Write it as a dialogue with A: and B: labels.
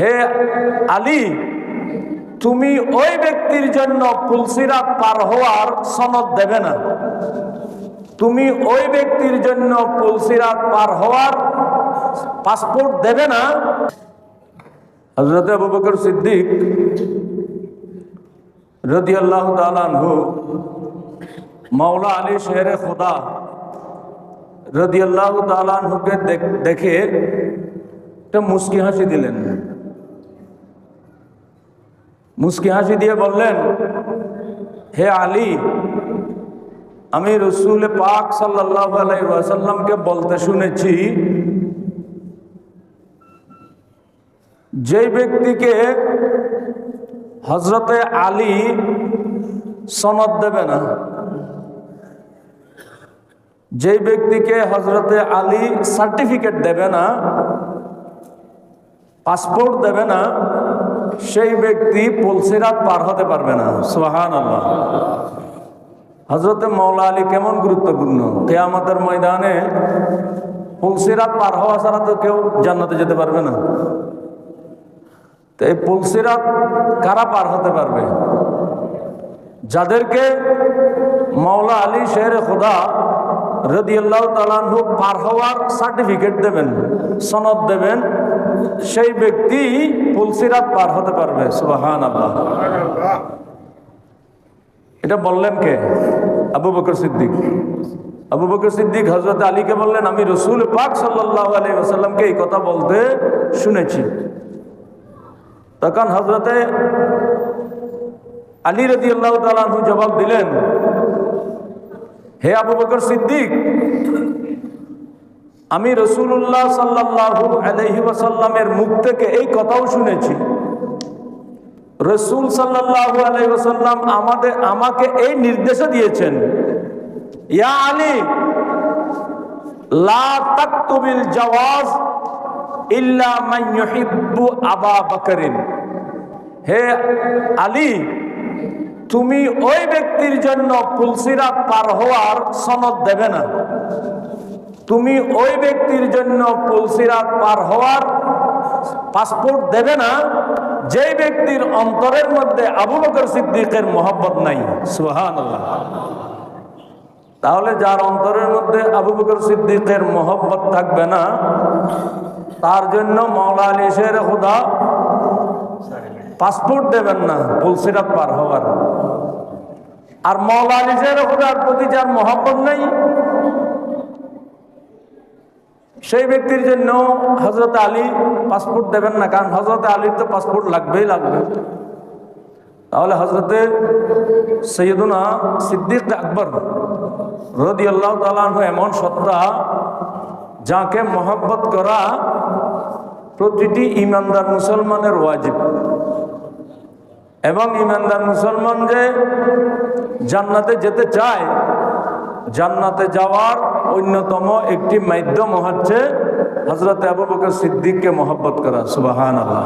A: হে আলী, তুমি ওই ব্যক্তির জন্য পুলসিরাত পার হওয়ার সনদ দেবে না। তুমি ওই ব্যক্তির জন্য পুলসিরাত পার হওয়ার পাসপোর্ট দেবে না। হজরত আবু বকর সিদ্দিক রদি আল্লাহ তালানহু মাওলা আলী শেরে খোদা রদি আল্লাহ তালানহুকে দেখে একটা মুস্কি হাসি দিলেন। মুস্কি হাসি দিয়ে বললেন, হে আলী, আমি রসুল পাক সাল্লাহ বলতে শুনেছি, যেই ব্যক্তিকে হজরতে আলী সনদ দেবে না, যেই ব্যক্তিকে হজরতে আলী সার্টিফিকেট দেবে না, পাসপোর্ট দেবে না সেই ব্যক্তি পুলসিরাত পার হতে পারবে না। সোহান আল্লাহ হজরতে মৌলা আলী কেমন গুরুত্বপূর্ণ? কেয়ামতের ময়দানে পুলসিরাত পার হওয়া ছাড়া তো কেউ জান্নাতে যেতে পারবে না। এই পুলসিরাত কারা পার হতে পারবে? যাদেরকে মৌলা আলী শের খোদা রদিয়াল্লাহ তালানহু পার হওয়ার সার্টিফিকেট দেবেন, সনদ দেবেন, সেই ব্যক্তি পুলসিরাত পার হতে পারবে সুবাহান আল্লাহ এটা বললেন কে? আবু বকর সিদ্দিক। আবু বকর সিদ্দিক হজরত আলীকে বললেন, আমি রসুল পাক সাল্লাহ আলী আসাল্লামকে এই কথা বলতে শুনেছি। তখন হজরতে আলী রদি আল্লাহ তালু জবাব দিলেন হে আবু বকর সিদ্দিক, আমি রসুল্লাহ সাল্লাহু আলহি ওয়াসাল্লামের মুখ থেকে এই কথাও শুনেছি। রসুল সাল্লাহু আলহি ওয়াসাল্লাম আমাদের, আমাকে এই নির্দেশও দিয়েছেন, ইয়া আলী, লা তাকতুবিল জাওয়াজ ইল্লা মান আবা বকরিন। হে আলী তুমি ওই ব্যক্তির জন্য পুলসিরাত পার হওয়ার সনদ দেবে না। তুমি ওই ব্যক্তির জন্য পুলসিরাত পার হওয়ার পাসপোর্ট দেবে না। যে ব্যক্তির অন্তরের মধ্যে আবু বকর সিদ্দিকের মোহব্বত নাই। সুহান তাহলে যার অন্তরের মধ্যে আবু বকর সিদ্দিকের মোহব্বত থাকবে না তার জন্য মৌলা আলী শের খুদা পাসপোর্ট দেবেন না পুলসিরাত পার হওয়ার। আর মৌলা শের খুদার প্রতি যার মোহব্বত নেই, সেই ব্যক্তির জন্য হজরত আলী পাসপোর্ট দেবেন না, কারণ হজরত আলীর তো পাসপোর্ট লাগবেই লাগবে। তাহলে হজরতে সৈয়দুনা সিদ্দিক আকবর রদি আল্লাহ তালু এমন সত্তা যাকে মহব্বত করা প্রতিটি ইমানদার মুসলমানের ওয়াজিব। এবং ইমানদার মুসলমান যে জান্নাতে যেতে চায়, জান্নাতে যাওয়ার অন্যতম একটি মাধ্যম হচ্ছে হজরত আবু বকর সিদ্দিককে মহব্বত করা সুবাহান আল্লাহ